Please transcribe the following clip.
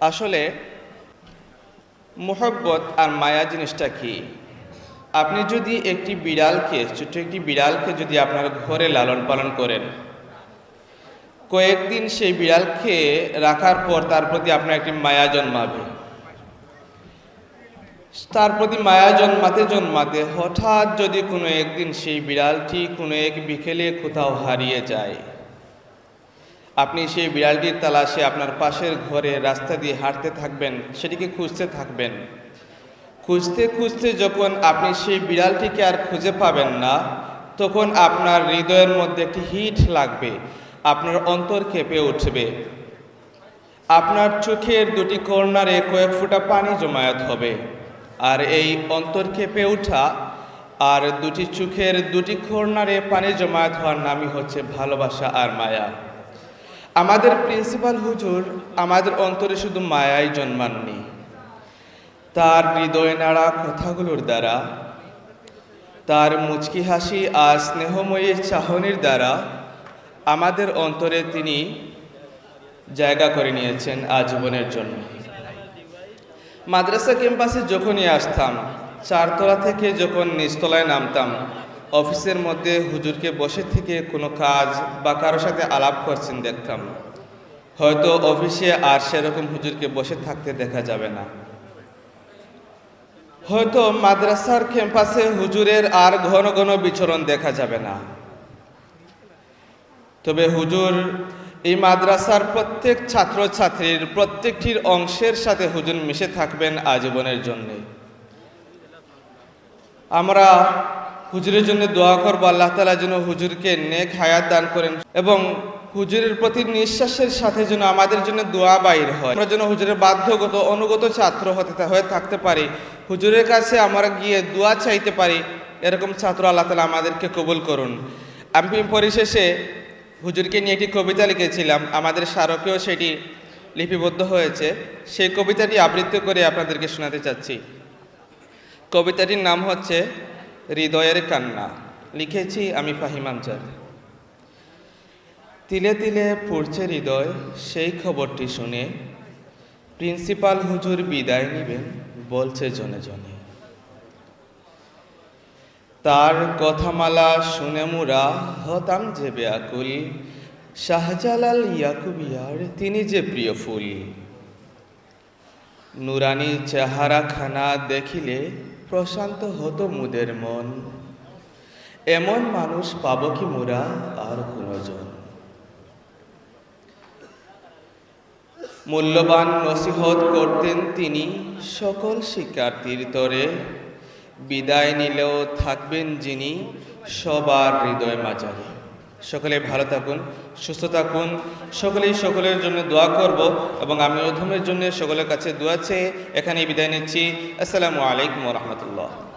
আসলে, মোহব্বত আর মায়া জিনিসটা কি? আপনি যদি একটি বিড়ালকে, ছোট্ট একটি বিড়ালকে যদি আপনার ঘরে লালন পালন করেন, কয়েকদিন সেই বিড়ালকে রাখার পর তার প্রতি আপনার একটি মায়া জন্মাবে। তার প্রতি মায়া জন্মাতে জন্মাতে হঠাৎ যদি কোনো একদিন সেই বিড়ালটি কোনো এক বিকেলে কোথাও হারিয়ে যায় আপনি সেই বিড়ালটির তালাশে আপনার পাশের ঘরে রাস্তা দিয়ে হাঁটতে থাকবেন, সেটিকে খুঁজতে থাকবেন। খুঁজতে খুঁজতে যখন আপনি সেই বিড়ালটিকে আর খুঁজে পাবেন না, তখন আপনার হৃদয়ের মধ্যে একটি হিট লাগবে, আপনার অন্তর কেঁপে উঠবে। আপনার চোখের দুটি কর্নারে কয়েক ফোঁটা পানি জমায়েত হবে, আর এই অন্তর কেঁপে ওঠা আর দুটি চোখের দুটি কর্নারে পানি জমায়েত হওয়ার নামই হচ্ছে ভালোবাসা আর মায়া। আমাদের প্রিন্সিপাল হুজুর আমাদের অন্তরে শুধু মায়াই জন্মাননি। তার হৃদয় নাড়া কথাগুলোর দ্বারা, তার মুচকি হাসি আর স্নেহময়ী চাহনির দ্বারা আমাদের অন্তরে তিনি জায়গা করে নিয়েছেন আজীবনের জন্য। মাদ্রাসা ক্যাম্পাসে যখনই আসতাম, চারতলা থেকে যখন নিচতলায় নামতাম অফিসের মধ্যে হুজুরকে বসে থেকে কোনো কাজ বা কারোর সাথে আলাপ করছেন দেখতাম। হয়তো অফিসে আর সেরকম হুজুরকে বসে থাকতে দেখা যাবে না। হয়তো মাদ্রাসার ক্যাম্পাসে হুজুরের আর ঘন ঘন বিচরণ দেখা যাবে না। তবে হুজুর, এই মাদ্রাসার প্রত্যেক ছাত্রছাত্রীর প্রত্যেকটির অংশের সাথে হুজুর মিশে থাকবেন আজীবনের জন্যে। আমরা হুজুরের জন্য দোয়া করব, আল্লাহ তালা যেন হুজুরকে নেক হায়াত দান করেন এবং হুজুরের প্রতি নিঃশ্বাসের সাথে যেন আমাদের জন্য দোয়া বাইর হয়। আমরা যেন হুজুরের বাধ্যগত, অনুগত ছাত্র হতে হয়ে থাকতে পারি। হুজুরের কাছে আমরা গিয়ে দোয়া চাইতে পারি। এরকম ছাত্র আল্লাহ তালা আমাদেরকে কবুল করুন। আমি পরিশেষে হুজুরকে নিয়ে একটি কবিতা লিখেছিলাম। আমাদের স্মারকেও সেটি লিপিবদ্ধ হয়েছে। সেই কবিতাটি আবৃত্তি করে আপনাদেরকে শোনাতে চাচ্ছি। কবিতাটির নাম হচ্ছে হৃদয়ের কান্না, লিখেছি আমি ফাহিম আমজাদ তিলে তিলে পড়ছে হৃদয়, সেই খবরটি শুনে প্রিন্সিপাল হুজুর বিদায় নেবেন, বলছে জনে জনে। তার কথামালা শুনে মুরা হতাম যে বেয়াকুল, শাহজালাল ইয়াকুবিয়ার তিনি যে প্রিয় ফুল। নুরানি চেহারা খানা দেখিলে প্রশান্ত হতো মুদের মন। এমন মানুষ পাব কি মোরা, আর কোনজন। মূল্যবান নসিহত করতেন তিনি সকল শিক্ষার্থীর তরে। বিদায় নিলেও থাকবেন যিনি সবার হৃদয় মাঝারে। সকলে ভালো থাকুন, সুস্থ থাকুন। সকলেই সকলের জন্য দোয়া করব এবং আমি অধমের জন্য সকলের কাছে দোয়া চেয়ে এখানে বিদায় নিচ্ছি। আসসালামু আলাইকুম রহমতুল্লাহ।